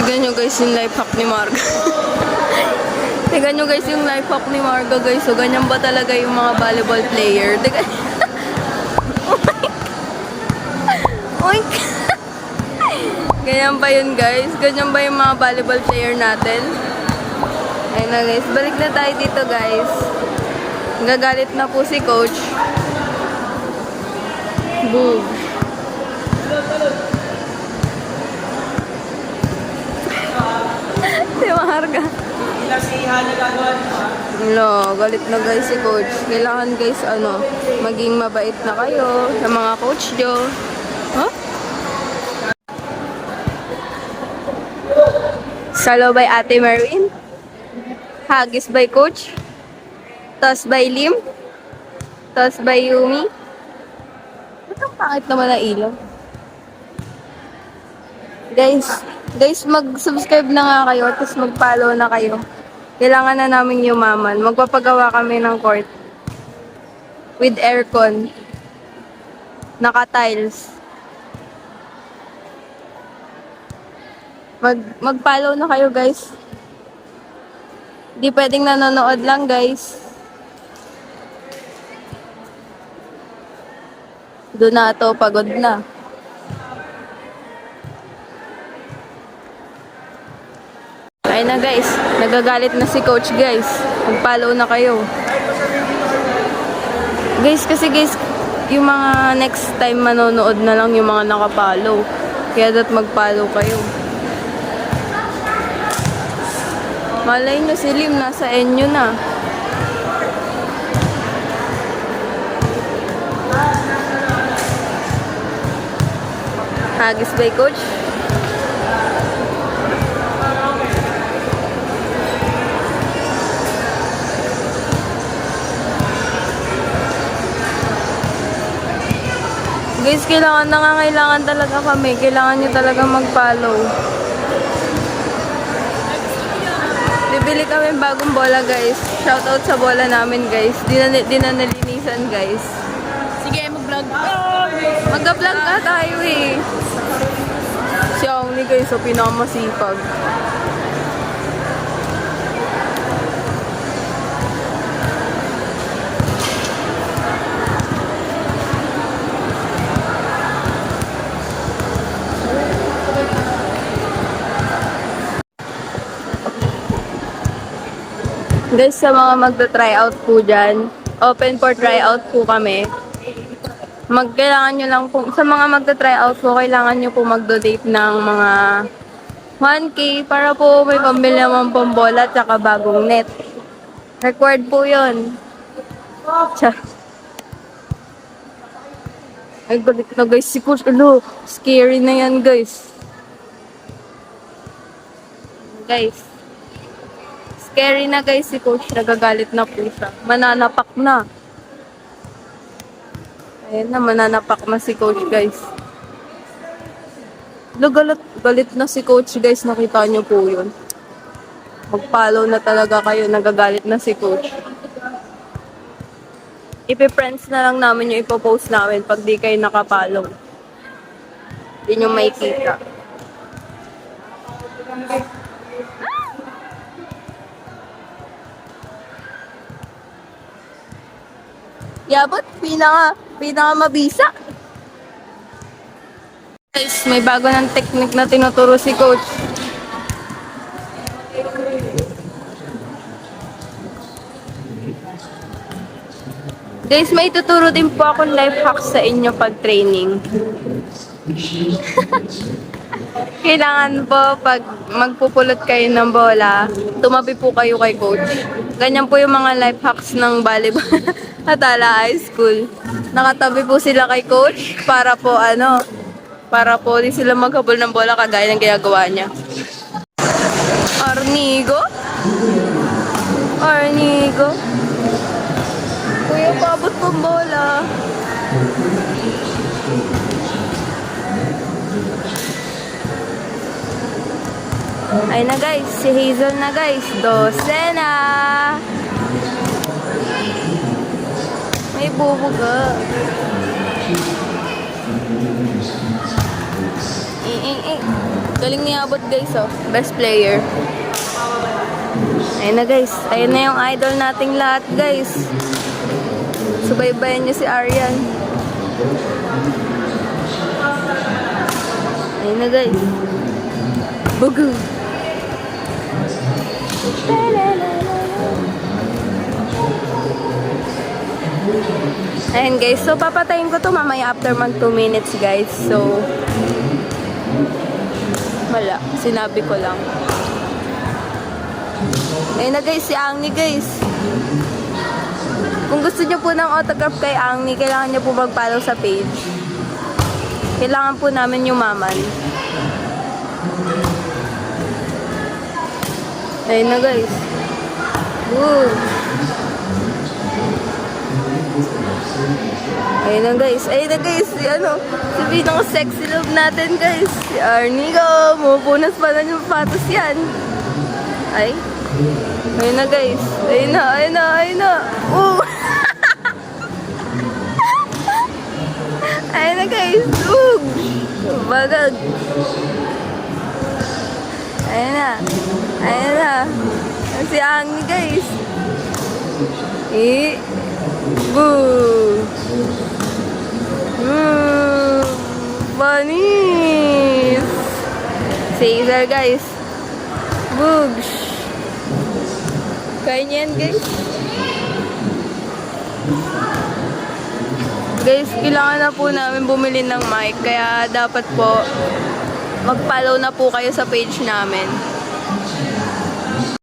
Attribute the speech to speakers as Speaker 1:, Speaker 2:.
Speaker 1: tignan nyo guys yung life hack ni Marga. tignan nyo guys yung life hack ni Marga guys. So, ganyan ba talaga yung mga volleyball player? Tignan Oink! Ganyan ba yun guys? Ganyan ba yung mga volleyball player natin? Ayun na guys. Balik na tayo dito guys. Gagalit na po si coach. Boom. Si Marga. No, galit na guys si coach. Kailangan guys, ano, maging mabait na kayo sa mga coach nyo. Huh? Salo by Ate Marwin. Hagis by Coach. Toss by Lim. Toss by Yumi. Ba't ang pangit naman na ilaw? Guys, guys, mag-subscribe na nga kayo, tapos mag-follow na kayo. Kailangan na namin yumaman. Magpapagawa kami ng court. With aircon. Naka-tiles. Mag, mag-follow na kayo, guys. Hindi pwedeng nanonood lang, guys. Doon na to, pagod na. Ayun na guys, nagagalit na si coach guys. Mag-follow na kayo. Guys, kasi guys, yung mga next time manonood na lang yung mga nakapollow. Kaya dapat mag-follow kayo. Malay nyo si Lim, nasa enyo na. Hagis by coach. Guys, kailangan nangangailangan talaga kami. Kailangan nyo talaga mag-follow. Bibili kami bagong bola, guys. Shoutout sa bola namin, guys. Di na, di na nalinisan, guys.
Speaker 2: Sige, mag-vlog.
Speaker 1: Mag-vlog ka tayo, eh. Si Auni, guys, so pinakamasipag. Guys, sa mga magta-try out po dyan, open for try out po kami. Mag, kailangan nyo lang po, sa mga magta-try out po, kailangan nyo po mag-donate ng mga 1K para po may pambili naman pong bola at saka bagong net. Required po yun. Tsa. Ay, galit na guys. Si Coach, ano, scary na yan guys. Guys. Scary na guys si Coach. Nagagalit na po siya. Mananapak na. Ayan na, mananapak na si Coach guys. Lo, galit, galit na si Coach guys. Nakita niyo po yun. Mag-follow na talaga kayo. Nagagalit na si Coach. Ipi-friends na lang namin yung ipopost namin pag di kayo nakapollow. Hindi nyo makikita. Yabot, pinaka, pinaka mabisa. Guys, may bago ng technique na tinuturo si coach. Guys, may tuturo din po akong life hack sa inyo pag training. Kailangan po pag magpupulot kayo ng bola, tumabi po kayo kay coach. Ganyan po yung mga life hacks ng volleyball at Ala High School. Nakatabi po sila kay coach para po ano, para po di sila maghabol ng bola kagaya ng ginagawa niya. Arnigo? Arnigo? Kuya, pabot pong bola. Ay na guys, si Hazel na guys. Dose na! May bubuga. Eh, eh, eh. Galing niya abot guys oh. Best player. Ayun na guys. Ayun na yung idol nating lahat guys. Subaybayan niyo si Aryan. Ayun na guys. Bugu. Ayun guys, so papatayin ko to mamaya after mag 2 minutes guys. So, wala, sinabi ko lang. Ayun na guys, si Angni guys. Kung gusto niyo po ng autograph kay Angni, kailangan niyo po mag-follow sa page. Kailangan po namin yung maman. Ayun na guys. Woo! Ayun na guys. Ayun na guys. Si ano, si pinaka sexy love natin guys. Si Arnigo. Mumupunas pa na yung patos yan. Ay. Ayun na guys. Ayun na, ayun na, ayun na. Woo! ayun na guys. Woo! Bagag. Ayun na. Ayun na. Si Angni guys. Eh. Boo! Boo! Bunnies! Caesar, guys. Boogs! Niya yan, guys. Guys, kailangan na po namin bumili ng mic. Kaya dapat po mag-follow na po kayo sa page namin.